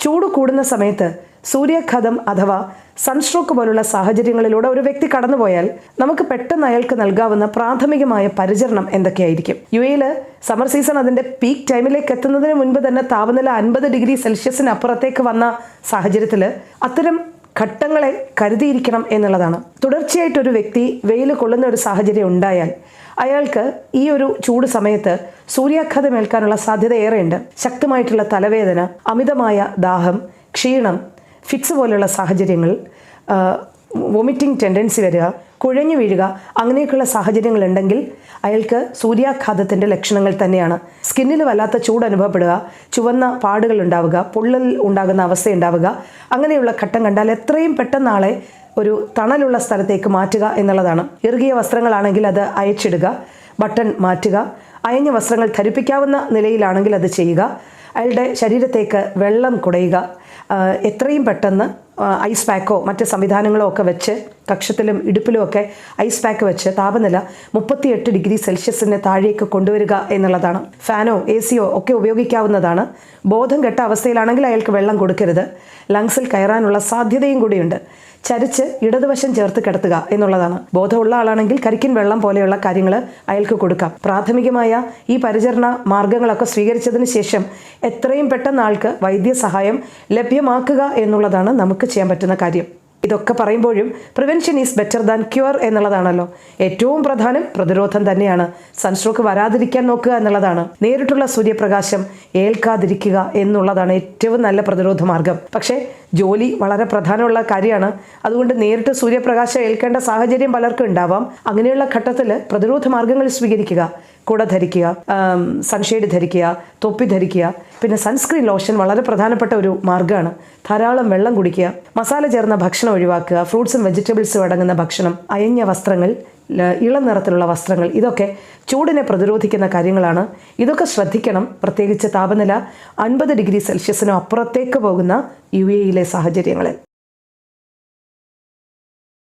ചൂട് കൂടുന്ന സമയത്ത് സൂര്യാഘാതം അഥവാ സൺസ്ട്രോക്ക് പോലുള്ള സാഹചര്യങ്ങളിലൂടെ ഒരു വ്യക്തി കടന്നുപോയാൽ നമുക്ക് പെട്ടെന്ന് അയാൾക്ക് നൽകാവുന്ന പ്രാഥമികമായ പരിചരണം എന്തൊക്കെയായിരിക്കും? യു എയിൽ സമ്മർ സീസൺ അതിന്റെ പീക്ക് ടൈമിലേക്ക് എത്തുന്നതിന് മുൻപ് തന്നെ താപനില അൻപത് ഡിഗ്രി സെൽഷ്യസിന് അപ്പുറത്തേക്ക് വന്ന സാഹചര്യത്തിൽ അത്തരം ഘട്ടങ്ങളെ കരുതിയിരിക്കണം എന്നുള്ളതാണ്. തുടർച്ചയായിട്ട് ഒരു വ്യക്തി വെയിൽ കൊള്ളുന്ന ഒരു സാഹചര്യം ഉണ്ടായാൽ അയാൾക്ക് ഈ ഒരു ചൂട് സമയത്ത് സൂര്യാഘാതം ഏൽക്കാനുള്ള സാധ്യത ഏറെയുണ്ട്. ശക്തമായിട്ടുള്ള തലവേദന അമിതമായ ദാഹം ക്ഷീണം ഫിറ്റ്സ് പോലെയുള്ള സാഹചര്യങ്ങൾ വൊമിറ്റിംഗ് ടെൻഡൻസി വരിക കുഴഞ്ഞു വീഴുക അങ്ങനെയൊക്കെയുള്ള സാഹചര്യങ്ങൾ ഉണ്ടെങ്കിൽ അയാൾക്ക് സൂര്യാഘാതത്തിന്റെ ലക്ഷണങ്ങൾ തന്നെയാണ്. സ്കിന്നിൽ വല്ലാത്ത ചൂട് അനുഭവപ്പെടുക ചുവന്ന പാടുകൾ ഉണ്ടാവുക പൊള്ളൽ ഉണ്ടാകുന്ന അവസ്ഥ ഉണ്ടാവുക അങ്ങനെയുള്ള ഘട്ടം കണ്ടാൽ എത്രയും പെട്ടെന്ന് ആളെ ഒരു തണലുള്ള സ്ഥലത്തേക്ക് മാറ്റുക എന്നുള്ളതാണ്. ഇറുകിയ വസ്ത്രങ്ങളാണെങ്കിൽ അത് അയച്ചിടുക ബട്ടൺ മാറ്റുക അയഞ്ഞ വസ്ത്രങ്ങൾ ധരിപ്പിക്കാവുന്ന നിലയിലാണെങ്കിൽ അത് ചെയ്യുക അയാളുടെ ശരീരത്തേക്ക് വെള്ളം കുടയുക എത്രയും പെട്ടെന്ന് ഐസ് പാക്കോ മറ്റ് സംവിധാനങ്ങളോ ഒക്കെ വെച്ച് കക്ഷത്തിലും ഇടുപ്പിലും ഒക്കെ ഐസ് പാക്ക് വെച്ച് താപനില മുപ്പത്തിയെട്ട് ഡിഗ്രി സെൽഷ്യസിന് താഴേക്ക് കൊണ്ടുവരിക എന്നുള്ളതാണ്. ഫാനോ എ സിയോ ഒക്കെ ഉപയോഗിക്കാവുന്നതാണ്. ബോധം കെട്ട അവസ്ഥയിലാണെങ്കിൽ അയാൾക്ക് വെള്ളം കൊടുക്കരുത്. ലങ്സിൽ കയറാനുള്ള സാധ്യതയും കൂടിയുണ്ട്. ചരിച്ച് ഇടതുവശം ചേർത്ത് കിടത്തുക എന്നുള്ളതാണ്. ബോധമുള്ള ആളാണെങ്കിൽ കരിക്കിൻ വെള്ളം പോലെയുള്ള കാര്യങ്ങൾ അയാൾക്ക് കൊടുക്കാം. പ്രാഥമികമായ ഈ പരിചരണ മാർഗങ്ങളൊക്കെ സ്വീകരിച്ചതിന് ശേഷം എത്രയും പെട്ടെന്ന് ആൾക്ക് വൈദ്യസഹായം ലഭ്യമാക്കുക എന്നുള്ളതാണ് നമുക്ക് ചെയ്യാൻ പറ്റുന്ന കാര്യം. ഇതൊക്കെ പറയുമ്പോഴും prevention is better than cure എന്നുള്ളതാണല്ലോ. ഏറ്റവും പ്രധാനം പ്രതിരോധം തന്നെയാണ്. സൺസ്ട്രോക്ക് വരാതിരിക്കാൻ നോക്കുക എന്നുള്ളതാണ്. നേരിട്ടുള്ള സൂര്യപ്രകാശം ഏൽക്കാതിരിക്കുക എന്നുള്ളതാണ് ഏറ്റവും നല്ല പ്രതിരോധ മാർഗം. പക്ഷേ ജോലി വളരെ പ്രധാനമുള്ള കാര്യമാണ്. അതുകൊണ്ട് നേരിട്ട് സൂര്യപ്രകാശം ഏൽക്കേണ്ട സാഹചര്യം പലർക്കും ഉണ്ടാവാം. അങ്ങനെയുള്ള ഘട്ടത്തിൽ പ്രതിരോധ മാർഗങ്ങൾ സ്വീകരിക്കുക. കുട ധരിക്കുക സൺഷെയ്ഡ് ധരിക്കുക തൊപ്പി ധരിക്കുക. പിന്നെ സൺസ്ക്രീൻ ലോഷൻ വളരെ പ്രധാനപ്പെട്ട ഒരു മാർഗമാണ്. ധാരാളം വെള്ളം കുടിക്കുക മസാല ചേർന്ന ഭക്ഷണം ഒഴിവാക്കുക ഫ്രൂട്ട്സും വെജിറ്റബിൾസും അടങ്ങുന്ന ഭക്ഷണം അയഞ്ഞ വസ്ത്രങ്ങൾ ഇളം നിറത്തിലുള്ള വസ്ത്രങ്ങൾ ഇതൊക്കെ ചൂടിനെ പ്രതിരോധിക്കുന്ന കാര്യങ്ങളാണ്. ഇതൊക്കെ ശ്രദ്ധിക്കണം. പ്രത്യേകിച്ച് താപനില അൻപത് ഡിഗ്രി സെൽഷ്യസിനും അപ്പുറത്തേക്ക് പോകുന്ന യു എയിലെ സാഹചര്യങ്ങളിൽ.